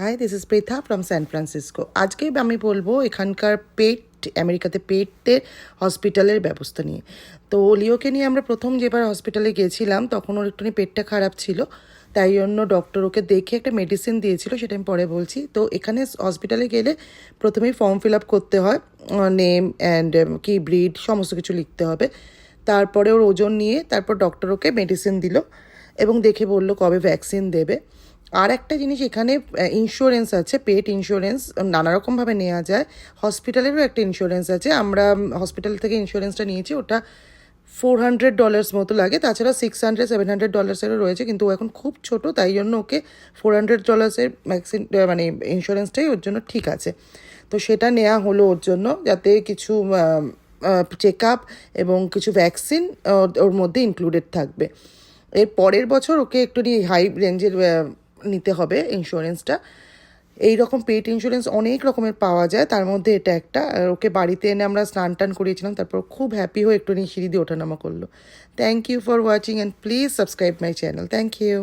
Hi this is Preetha from San Francisco আজকে আমি বলব এখানকার পেট, আমেরিকাতে পেটদের হসপিটালের ব্যবস্থা নিয়ে। তো লিওকে নিয়ে আমরা প্রথম যেবার হসপিটালে গেছিলাম তখন ওর একটুখানি পেটটা খারাপ ছিল। তাই জন্য ডক্টর ওকে দেখে একটা মেডিসিন দিয়েছিল, সেটা আমি পরে বলছি। তো এখানে হসপিটালে গেলে প্রথমেই ফর্ম ফিল আপ করতে হয় নেম অ্যান্ড কি ব্রিড সমস্ত কিছু লিখতে হবে। তারপরে ওর ওজন নিয়ে তারপর ডক্টর ওকে মেডিসিন দিল এবং দেখে বলল কবে ভ্যাকসিন দেবে। আর একটা জিনিস এখানে ইন্স্যুরেন্স আছে পেট ইন্স্যুরেন্স নানারকমভাবে নেওয়া যায়। হসপিটালেরও একটা ইন্স্যুরেন্স আছে। আমরা হসপিটাল থেকে ইন্স্যুরেন্সটা নিয়েছি, ওটা ফোর হান্ড্রেড ডলার্স মতো লাগে। তাছাড়া সিক্স হান্ড্রেড সেভেন হান্ড্রেড ডলার্সেরও রয়েছে, কিন্তু ও এখন খুব ছোট, তাই জন্য ওকে ফোর হান্ড্রেড ডলার্সের ভ্যাকসিন মানে ইন্স্যুরেন্সটাই ওর জন্য ঠিক আছে। তো সেটা নেওয়া হলো ওর জন্য, যাতে কিছু চেক আপ এবং কিছু ভ্যাকসিন ওর মধ্যে ইনক্লুডেড থাকবে। এর পরের বছর ওকে একটু হাই রেঞ্জের নিতে হবে ইন্স্যুরেন্সটা এই রকম পেট ইন্স্যুরেন্স অনেক রকমের পাওয়া যায়। তার মধ্যে এটা একটা। ওকে বাড়িতে এনে আমরা স্নান টান করিয়েছিলাম, তারপর খুব হ্যাপি হয়ে একটু নিয়ে সিঁড়ি দিয়ে ওঠানামা করল। Thank you for watching and please subscribe my channel thank you